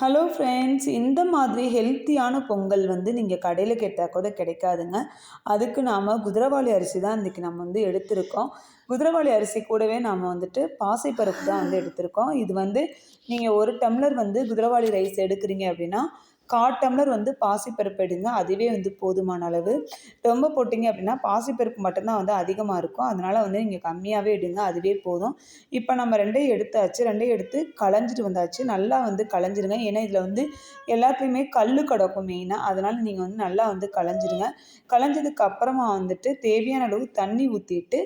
Hello friends இந்த மாதிரி ஹெல்த்தியான பொங்கல் வந்து நீங்கள் கடையில் கேட்டால் கூட கிடைக்காதுங்க. அதுக்கு நாம் குதிரவாளி அரிசி தான் இன்றைக்கி நம்ம வந்து எடுத்திருக்கோம். குதிரவாளி அரிசி கூடவே நாம் வந்துட்டு பாசைப்பருப்பு தான் வந்து எடுத்திருக்கோம். இது வந்து நீங்கள் ஒரு டம்ளர் வந்து குதிரவாளி ரைஸ் எடுக்கிறீங்க அப்படின்னா கால் டம்ளர் வந்து பாசிப்பருப்பு எடுங்க அதுவே வந்து போதுமான அளவு. ரொம்ப போட்டிங்க அப்படின்னா பாசிப்பருப்பு மட்டும்தான் வந்து அதிகமாக இருக்கும். அதனால் வந்து நீங்கள் கம்மியாகவே எடுங்க அதுவே போதும். இப்போ நம்ம ரெண்டையும் எடுத்தாச்சு ரெண்டையும் எடுத்து களைஞ்சிட்டு வந்தாச்சு. நல்லா வந்து களைஞ்சிருங்க. ஏன்னா இதில் வந்து எல்லாத்துலேயுமே கல் கிடக்கும் மெயினாக அதனால் நீங்கள் வந்து நல்லா வந்து களைஞ்சிருங்க. களைஞ்சதுக்கு அப்புறமா வந்துட்டு தேவையான அளவு தண்ணி ஊற்றிட்டு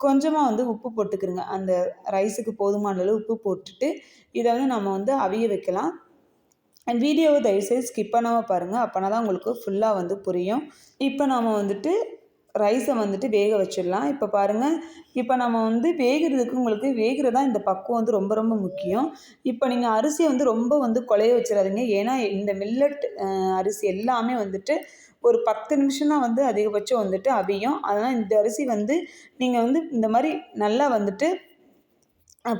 கொஞ்சமாக வந்து உப்பு போட்டுக்கிருங்க. அந்த ரைஸுக்கு போதுமான அளவு உப்பு போட்டுட்டு இதை வந்து நம்ம வந்து அவிய வைக்கலாம். வீடியோவை தயவுசெய்து ஸ்கிப் பண்ணாமல் பாருங்கள் அப்போனா தான் உங்களுக்கு ஃபுல்லாக வந்து புரியும். இப்போ நாம் வந்துட்டு ரைஸை வந்துட்டு வேக வச்சிடலாம். இப்போ பாருங்கள் இப்போ நம்ம வந்து வேகிறதுக்கு உங்களுக்கு வேகிறதா இந்த பக்குவம் வந்து ரொம்ப ரொம்ப முக்கியம். இப்போ நீங்கள் அரிசியை வந்து ரொம்ப வந்து குழைய வச்சிடாதீங்க. ஏன்னா இந்த மில்லட் அரிசி எல்லாமே வந்துட்டு ஒரு பத்து நிமிஷம் தான் வந்து அதிகபட்சம் வந்துட்டு அவியும். அதனால் இந்த அரிசி வந்து நீங்கள் வந்து இந்த மாதிரி நல்லா வந்துட்டு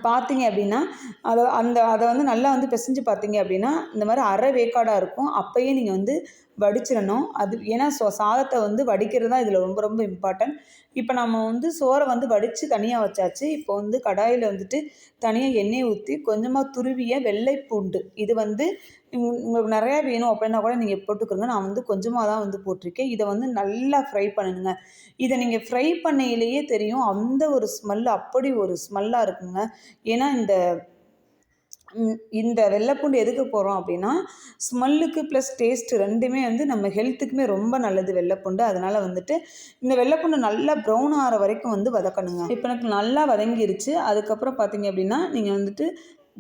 பார்த்தீங்க அப்படின்னா அதை அந்த அதை வந்து நல்லா வந்து பிசைஞ்சு பார்த்தீங்க அப்படின்னா இந்த மாதிரி அரை வேக்காடாக இருக்கும். அப்போயே நீங்கள் வந்து வடிச்சிடணும். அது ஏன்னா ஸோ சாதத்தை வந்து வடிக்கிறது தான் இதில் ரொம்ப ரொம்ப இம்பார்ட்டன்ட் இப்போ நம்ம வந்து சோறை வந்து வடித்து தனியாக வச்சாச்சு. இப்போ வந்து கடாயில் வந்துட்டு தனியாக எண்ணெய் ஊற்றி கொஞ்சமாக துருவிய வெள்ளை பூண்டு. இது வந்து உங்களுக்கு நிறையா வேணும் அப்படின்னா கூட நீங்கள் போட்டுக்கோங்க. நான் வந்து கொஞ்சமாக தான் வந்து போட்டிருக்கேன். இதை வந்து நல்லா ஃப்ரை பண்ணணுங்க இதை நீங்கள் ஃப்ரை பண்ணையிலேயே தெரியும். அந்த ஒரு ஸ்மெல் அப்படி ஒரு ஸ்மெல்லாக இருக்குங்க. ஏன்னா இந்த இந்த வெள்ளைப்பூண்டு எதுக்கு போகிறோம் அப்படின்னா ஸ்மெல்லுக்கு ப்ளஸ் டேஸ்ட்டு ரெண்டுமே வந்து நம்ம ஹெல்த்துக்குமே ரொம்ப நல்லது வெள்ளைப்பூண்டு. அதனால் வந்துட்டு இந்த வெள்ளைப்பூண்டு நல்லா ப்ரௌன் ஆகிற வரைக்கும் வந்து வதக்கணுங்க. இப்போ எனக்கு நல்லா வதங்கிருச்சு. அதுக்கப்புறம் பார்த்தீங்க அப்படின்னா நீங்கள் வந்துட்டு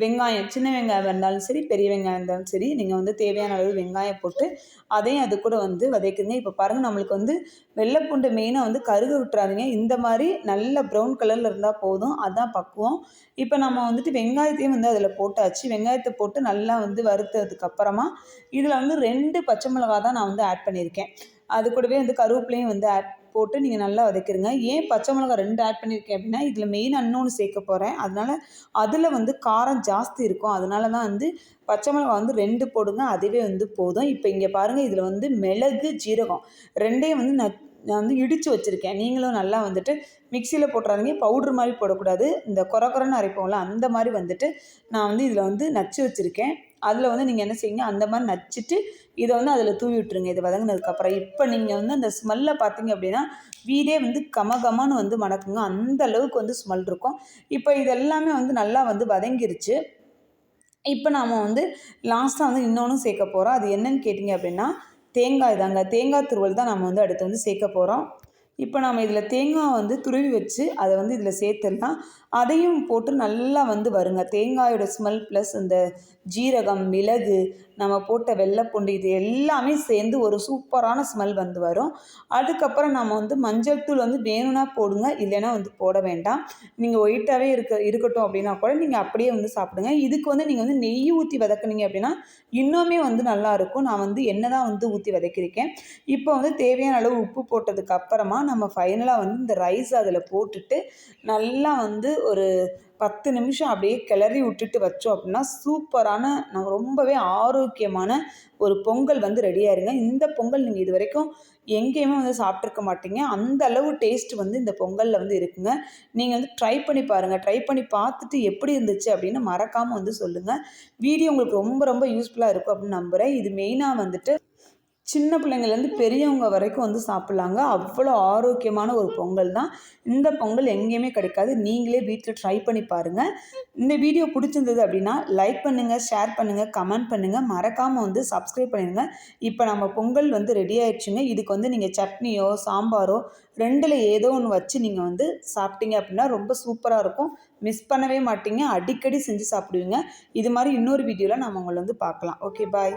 வெங்காயம் சின்ன வெங்காயம் இருந்தாலும் சரி பெரிய வெங்காயம் இருந்தாலும் சரி நீங்கள் வந்து தேவையான அளவு வெங்காயம் போட்டு அதையும் அது கூட வந்து விதைக்குங்க. இப்போ பாருங்கள் நம்மளுக்கு வந்து வெள்ளைப்பூண்டு மெயினாக வந்து கருக விட்டுறாதீங்க. இந்த மாதிரி நல்ல ப்ரௌன் கலரில் இருந்தால் போதும். அதுதான் பக்குவம். இப்போ நம்ம வந்துட்டு வெங்காயத்தையும் வந்து அதில் போட்டாச்சு. வெங்காயத்தை போட்டு நல்லா வந்து வறுத்ததுக்கு அப்புறமா இதில் வந்து ரெண்டு பச்சை மிளகா தான் நான் வந்து ஆட் பண்ணியிருக்கேன். அது கூடவே வந்து கருவேப்பிலையும் வந்து ஆட் போட்டு நீங்கள் நல்லா வதக்கிடுங்க ஏன் பச்சை மிளகா ரெண்டு ஆட் பண்ணியிருக்கேன் அப்படின்னா இதில் மெயின் அன்னொன்று சேர்க்க போகிறேன் அதனால் அதில் வந்து காரம் ஜாஸ்தி இருக்கும். அதனால தான் வந்து பச்சை மிளகா வந்து ரெண்டு போடுங்க அதுவே வந்து போதும். இப்போ இங்கே பாருங்கள் இதில் வந்து மிளகு ஜீரகம் ரெண்டையும் வந்து நான் நான் வந்து இடித்து வச்சுருக்கேன். நீங்களும் நல்லா வந்துட்டு மிக்சியில் போட்டுறாதீங்க. பவுட்ரு மாதிரி போடக்கூடாது. இந்த குறை குறைன்னு அரைப்போம்ல அந்த மாதிரி வந்துட்டு நான் வந்து இதில் வந்து நச்சு வச்சுருக்கேன். அதில் வந்து நீங்கள் என்ன செய்யுங்க அந்த மாதிரி நச்சுட்டு இதை வந்து அதில் தூவி விட்டுருங்க. இது வதங்கினதுக்கப்புறம் இப்போ நீங்கள் வந்து அந்த ஸ்மெல்லை பார்த்தீங்க அப்படின்னா வீடே வந்து கமகமான்னு வந்து மணக்குங்க. அந்த அளவுக்கு வந்து ஸ்மெல் இருக்கும். இப்போ இதெல்லாமே வந்து நல்லா வந்து வதங்கிருச்சு. இப்போ நாம் வந்து லாஸ்ட்டாக வந்து இன்னொன்று சேர்க்க போகிறோம் அது என்னன்னு கேட்டிங்க அப்படின்னா தேங்காய் தாங்க. தேங்காய் துருவல் தான் நம்ம வந்து அடுத்து வந்து சேர்க்க போகிறோம் இப்போ நம்ம இதில் தேங்காய் வந்து துருவி வச்சு அதை வந்து இதில் சேர்த்துடலாம். அதையும் போட்டு நல்லா வந்து வருங்க. தேங்காயோட ஸ்மெல் ப்ளஸ் இந்த ஜீரகம் மிளகு நம்ம போட்ட வெள்ளைப்பூண்டு இது எல்லாமே சேர்ந்து ஒரு சூப்பரான ஸ்மெல் வந்து வரும். அதுக்கப்புறம் நம்ம வந்து மஞ்சள் தூள் வந்து வேணும்னா போடுங்க இல்லைன்னா வந்து போட வேண்டாம். நீங்கள் ஒயிட்டாகவே இருக்க இருக்கட்டும் அப்படின்னா கூட நீங்கள் அப்படியே வந்து சாப்பிடுங்க. இதுக்கு வந்து நீங்கள் வந்து நெய் ஊற்றி வதக்குனீங்க அப்படின்னா இன்னுமே வந்து நல்லாயிருக்கும் நான் வந்து என்ன தான் வந்து ஊற்றி வதக்கியிருக்கேன். இப்போ வந்து தேவையான அளவு உப்பு போட்டதுக்கு அப்புறமா நம்ம ஃபைனலாக வந்து இந்த ரைஸ் அதில் போட்டுட்டு நல்லா வந்து ஒரு பத்து நிமிஷம் அப்படியே கிளறி விட்டுட்டு வச்சோம் அப்படின்னா சூப்பரான நம்ம ரொம்பவே ஆரோக்கியமான ஒரு பொங்கல் வந்து ரெடியாக இருங்க. இந்த பொங்கல் நீங்கள் இது வரைக்கும் எங்கேயுமே வந்து சாப்பிட்ருக்க மாட்டீங்க. அந்த அளவு டேஸ்ட் வந்து இந்த பொங்கலில் வந்து இருக்குங்க. நீங்கள் வந்து ட்ரை பண்ணி பாருங்கள் ட்ரை பண்ணி பார்த்துட்டு எப்படி இருந்துச்சு அப்படின்னு மறக்காமல் வந்து சொல்லுங்கள் வீடியோ உங்களுக்கு ரொம்ப ரொம்ப யூஸ்ஃபுல்லாக இருக்கும் அப்படின்னு நம்புகிறேன் இது மெயினாக வந்துட்டு சின்ன பிள்ளைங்கள்லேருந்து பெரியவங்க வரைக்கும் வந்து சாப்பிட்லாங்க. அவ்வளோ ஆரோக்கியமான ஒரு பொங்கல் தான். இந்த பொங்கல் எங்கேயுமே கிடைக்காது. நீங்களே வீட்டில் ட்ரை பண்ணி பாருங்கள் இந்த வீடியோ பிடிச்சிருந்தது அப்படின்னா லைக் பண்ணுங்கள் ஷேர் பண்ணுங்கள் கமெண்ட் பண்ணுங்கள் மறக்காமல் வந்து சப்ஸ்கிரைப் பண்ணிடுங்க இப்போ நம்ம பொங்கல் வந்து ரெடி ஆயிடுச்சுங்க. இதுக்கு வந்து நீங்கள் சட்னியோ சாம்பாரோ ரெண்டில் ஏதோ ஒன்று வச்சு நீங்கள் வந்து சாப்பிட்டீங்க அப்படின்னா ரொம்ப சூப்பராக இருக்கும். மிஸ் பண்ணவே மாட்டீங்க. அடிக்கடி செஞ்சு சாப்பிடுவீங்க. இது மாதிரி இன்னொரு வீடியோவில் நம்ம உங்களை வந்து பார்க்கலாம். Okay bye